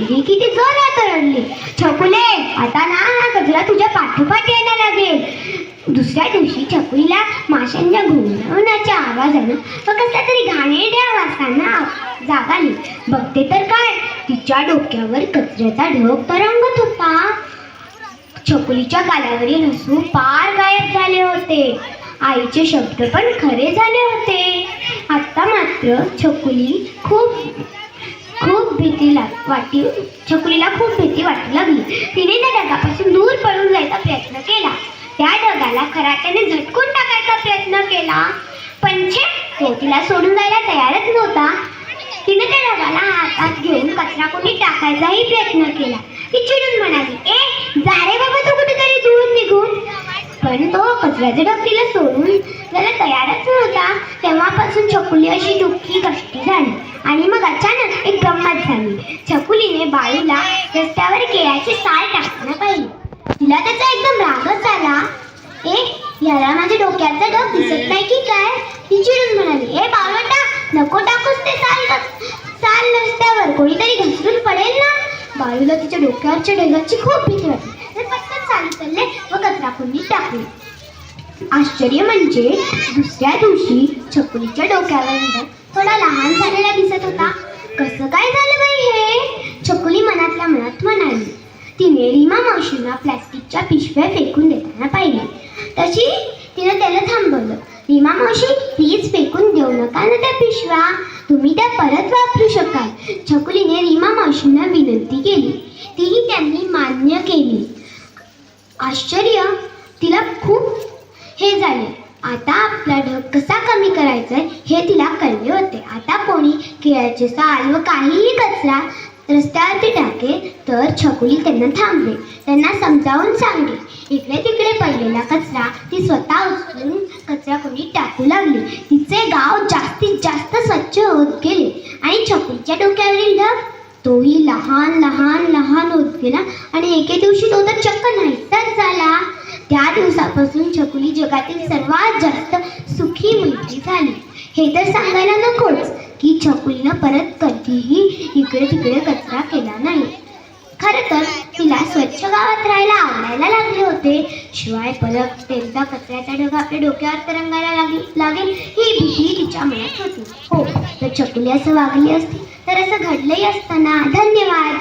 चिडली किती जोरात रडली. छकुले आता ना हा कचरा तुझ्या पाठोपाठ यायला लागेल. दुसऱ्या दिवशी छकुलीला माशांच्या घुमवण्याच्या आवाजानं व कसल्या तरी घाणेरड्या वासानं जाग आली. बघते तर काय तिच्या डोक्यावर कचऱ्याचा ढग तरंगत होता छकुलीच्या गालावरील हसू पार गायब झाले होते. आईचे शब्द पण खरे झाले होते. आता मात्र छकुली खूप खूप भीती लाग वाटी छकुलीला खूप भीती वाटू लागली. तिने त्या ढगापासून दूर पळून जायचा प्रयत्न केला. त्या ढगाला खराट्याने झटकून टाकायचा प्रयत्न केला. पण छे तो तिला सोडून जायला तयारच नव्हता. तिने त्या ढगाला हातात घेऊन कचरा कोणी टाकायचाही प्रयत्न केला. ती चिडून म्हणाली ए जा रे बाबा तू कुठेतरी दूर निघून. पण तो कचऱ्याचे ढग तिला सोडून त्याला तयारच नव्हता. तेव्हापासून छकुली अशी दुःखी कष्टी झाली. आणि छकुलीने बाळूला रस्त्यावर केळ्याची साल टाकताना पाहिली. तिला त्याचा एकदम रागच झाला ए याला माझ्या डोक्याचा डोक दिसत नाही की काय? ती चिडून म्हणाली. ए बाळवंटा नको टाकूस ते साल साल रस्त्यावर. कोणीतरी घसरून पडेल ना? बाळूला तिच्या डोक्यावरच्या ढगाची खूप भीती वाटली. तर पटकन चालू चालले व कचरा कुंडीत टाकले आश्चर्य म्हणजे दुसऱ्या दिवशी छकुलीच्या डोक्यावर थोडा लहान झालेला दिसत होता. कसं काय झालं बाई हे छकुली मनातल्या मनात म्हणाली तिने रीमा मावशींना प्लॅस्टिकच्या पिशव्या फेकून देताना पाहिले. तशी तिने त्याला थांबवलं. रीमा मावशी प्लीज फेकून देऊ नका ना त्या पिशव्या. तुम्ही त्या परत वापरू शकाल. छकुलीने रीमा मावशींना विनंती केली. तीही त्यांनी मान्य केली. आश्चर्य! तिला खूप हे झाले. आता आपला ढग कसा कमी करायचा हे तिला कळले होते. आता कोणी केळ्याचे साल व काहीही कचरा रस्त्यावरती टाके तर छकुली त्यांना थांबले. त्यांना समजावून सांगले इकडे तिकडे पडलेला कचरा. ती स्वतः उचलून कचरा कोणी टाकू लागली. तिचे गाव जास्तीत जास्त स्वच्छ होत गेले. आणि छकुलीच्या डोक्यावरील ढग तोही लहान लहान लहान होत गेला. आणि एके दिवशी तो तर चक्क नाहीसाच झाला. त्या दिवसापासून छकुली जगातील सर्वात जास्त सुखी मुलगी झाली. हे तर सांगायला नकोच. छकुलीनं परत कधीही इकडे तिकडे कचरा केला नाही. खरं तर तिला स्वच्छ गावात राहायला आवडायला लागले होते. शिवाय परत त्यांचा कचऱ्याचा ढग आपल्या डोक्यावर तरंगायला लागेल लागेल ही भीती तिच्या मनात होती. हो तर छकुली असं वागली असती तर असं घडलंही असताना धन्यवाद.